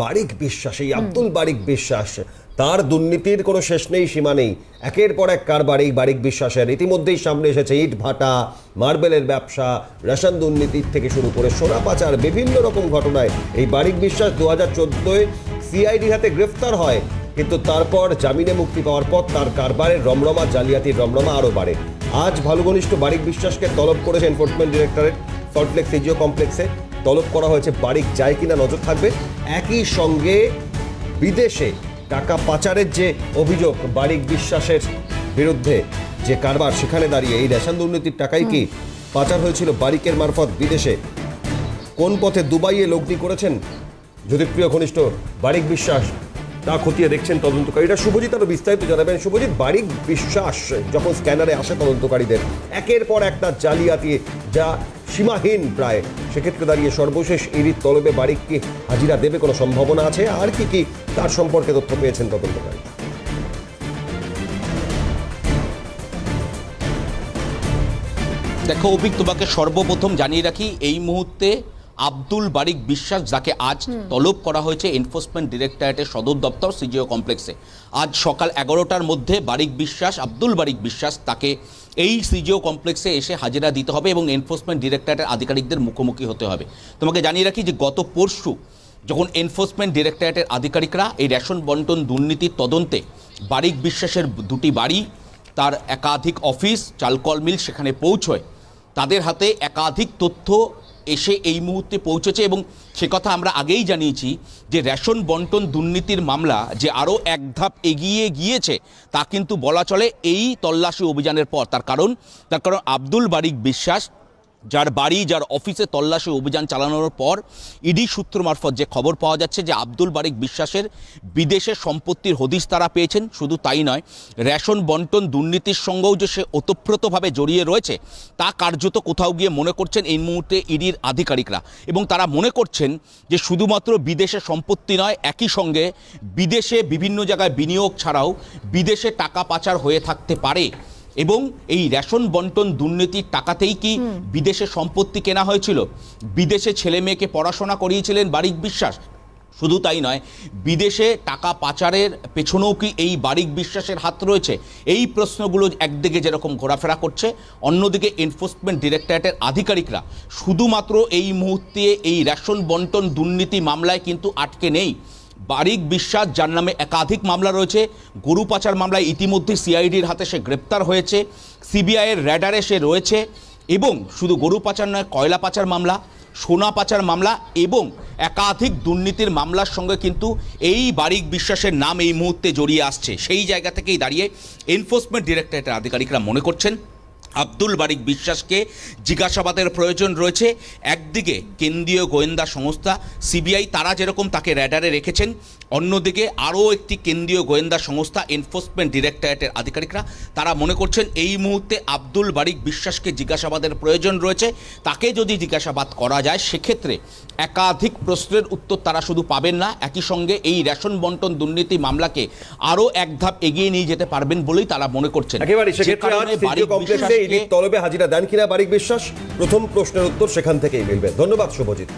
বারিক বিশ্বাস, এই আব্দুল বারিক বিশ্বাস, তার দুর্নীতির কোনো শেষ নেই, সীমা নেই। একের পর এক কারবার এই বারিক বিশ্বাসের ইতিমধ্যেই সামনে এসেছে ইট ভাটা, মার্বেলের ব্যবসা, রেশন দুর্নীতির থেকে শুরু করে সোনা পাচার, বিভিন্ন রকম ঘটনায়। এই বারিক বিশ্বাস দু হাজার চোদ্দোয় সিআইডির হাতে গ্রেফতার হয়, কিন্তু তারপর জামিনে মুক্তি পাওয়ার পর তার কারবারের রমরমা, জালিয়াতির রমরমা আরও বাড়ে। আজ ভালো ঘনিষ্ঠ বারিক বিশ্বাসকে তলব করেছে এনফোর্সমেন্ট ডিরেক্টরেট সল্টলেক সিজিও কমপ্লেক্সে তলব করা হয়েছে বারিক যায় কিনা নজর থাকবে। একই সঙ্গে বিদেশে টাকা পাচারের যে অভিযোগ বারিক বিশ্বাসের বিরুদ্ধে যে কারবার, সেখানে দাঁড়িয়ে এই রেশন দুর্নীতির টাকাই কি পাচার হয়েছিল বারিকের মারফত বিদেশে? কোন পথে দুবাইয়ে লগ্নি করেছেন? জ্যোতিপ্রিয় ঘনিষ্ঠ বারিক বিশ্বাস তা খতিয়ে দেখছেন তদন্তকারীরা শুভজিৎ আরও বিস্তারিত জানাবেন। শুভজিৎ বারিক বিশ্বাস যখন স্ক্যানারে আসে তদন্তকারীদের, একের পর একটা জালিয়াতি যা সীমাহীন প্রায়। সেক্ষেত্রে দাঁড়িয়ে সর্বশেষ ইরির তলবে বারিক হাজিরা দেবে কোনো সম্ভাবনা আছে? আর কি কি তার সম্পর্কে তথ্য পেয়েছেন তদন্তকারী? দেখো অভিক তোমাকে সর্বপ্রথম জানিয়ে রাখি, এই মুহূর্তে আব্দুল বারিক বিশ্বাস যাকে আজ তলব করা হয়েছে এনফোর্সমেন্ট ডিরেক্টরেটের সদর দপ্তর সিজিও কমপ্লেক্সে। আজ সকাল এগারোটার মধ্যে বারিক বিশ্বাস আব্দুল বারিক বিশ্বাস তাকে এই সিজিও কমপ্লেক্সে এসে হাজিরা দিতে হবে এবং এনফোর্সমেন্ট ডিরেক্টরেটের আধিকারিকদের মুখোমুখি হতে হবে। তোমাকে জানিয়ে রাখি যে গত পরশু যখন এনফোর্সমেন্ট ডিরেক্টরেটের আধিকারিকরা এই রেশন বন্টন দুর্নীতির তদন্তে বারিক বিশ্বাসের দুটি বাড়ি তার একাধিক অফিস চালকল মিল সেখানে পৌঁছয় তাদের হাতে একাধিক তথ্য এসে এই মুহূর্তে পৌঁছেছে এবং সে কথা আমরা আগেই জানিয়েছি যে রেশন বন্টন দুর্নীতির মামলা যে আরও এক ধাপ এগিয়ে গিয়েছে, তা কিন্তু বলা চলে এই তল্লাশি অভিযানের পর। তার কারণ তার কারণ আব্দুল বারিক বিশ্বাস যার বাড়ি, যার অফিসে তল্লাশি অভিযান চালানোর পর ইডি সূত্র মারফত যে খবর পাওয়া যাচ্ছে যে আব্দুল বারিক বিশ্বাসের বিদেশে সম্পত্তির হদিশ তারা পেয়েছেন, শুধু তাই নয়, রেশন বন্টন দুর্নীতির সঙ্গেও যে সে ওতপ্রোতভাবে জড়িয়ে রয়েছে, তা কার্যত কোথাও গিয়ে মনে করছেন এই মুহূর্তে ইডির আধিকারিকরা। এবং তারা মনে করছেন যে শুধুমাত্র বিদেশে সম্পত্তি নয়, একই সঙ্গে বিদেশে বিভিন্ন জায়গায় বিনিয়োগ ছাড়াও বিদেশে টাকা পাচার হয়ে থাকতে পারে। এবং এই রেশন বন্টন দুর্নীতির টাকাতেই কি বিদেশে সম্পত্তি কেনা হয়েছিল? বিদেশে ছেলে মেয়েকে পড়াশোনা করিয়েছিলেন বারিক বিশ্বাস? শুধু তাই নয় বিদেশে টাকা পাচারের পেছনেও কি এই বারিক বিশ্বাসের হাত রয়েছে? এই প্রশ্নগুলো একদিকে যেরকম ঘোরাফেরা করছে অন্যদিকে এনফোর্সমেন্ট ডিরেক্টরেটের আধিকারিকরা। শুধুমাত্র এই মুহূর্তে এই রেশন বন্টন দুর্নীতি মামলায় কিন্তু আটকে নেই। বারিক বিশ্বাস, যার নামে একাধিক মামলা রয়েছে, গরু পাচার মামলায় ইতিমধ্যে সিআইডির হাতে সে গ্রেপ্তার হয়েছে সিবিআইয়ের র্যাডারে সে রয়েছে এবং শুধু গরু পাচার নয়, কয়লা পাচার মামলা, সোনা পাচার মামলা এবং একাধিক দুর্নীতির মামলার সঙ্গে কিন্তু এই বারিক বিশ্বাসের নাম এই মুহূর্তে জড়িয়ে আসছে। সেই জায়গা থেকেই দাঁড়িয়ে এনফোর্সমেন্ট ডিরেক্টরেটের আধিকারিকরা মনে করছেন আব্দুল বারিক বিশ্বাসকে জিজ্ঞাসাবাদের প্রয়োজন রয়েছে। একদিকে কেন্দ্রীয় গোয়েন্দা সংস্থা সিবিআই তারা যেরকম তাকে র্যাডারে রেখেছেন অন্যদিকে আরও একটি কেন্দ্রীয় গোয়েন্দা সংস্থা এনফোর্সমেন্ট ডিরেক্টরেটের আধিকারিকরা তারা মনে করছেন এই মুহূর্তে আব্দুল বারিক বিশ্বাসকে জিজ্ঞাসাবাদের প্রয়োজন রয়েছে। তাকে যদি জিজ্ঞাসাবাদ করা যায় সেক্ষেত্রে একাধিক প্রশ্নের উত্তর তারা শুধু পাবেন না। একই সঙ্গে এই রেশন বন্টন দুর্নীতি মামলাকে আরও এক ধাপ এগিয়ে নিয়ে যেতে পারবেন বলেই তারা মনে করছেন। ইডির তলবে হাজিরা দেন কিনা বারিক বিশ্বাস? প্রথম প্রশ্নের উত্তর সেখান থেকেই মিলবে। ধন্যবাদ শুভজিৎ।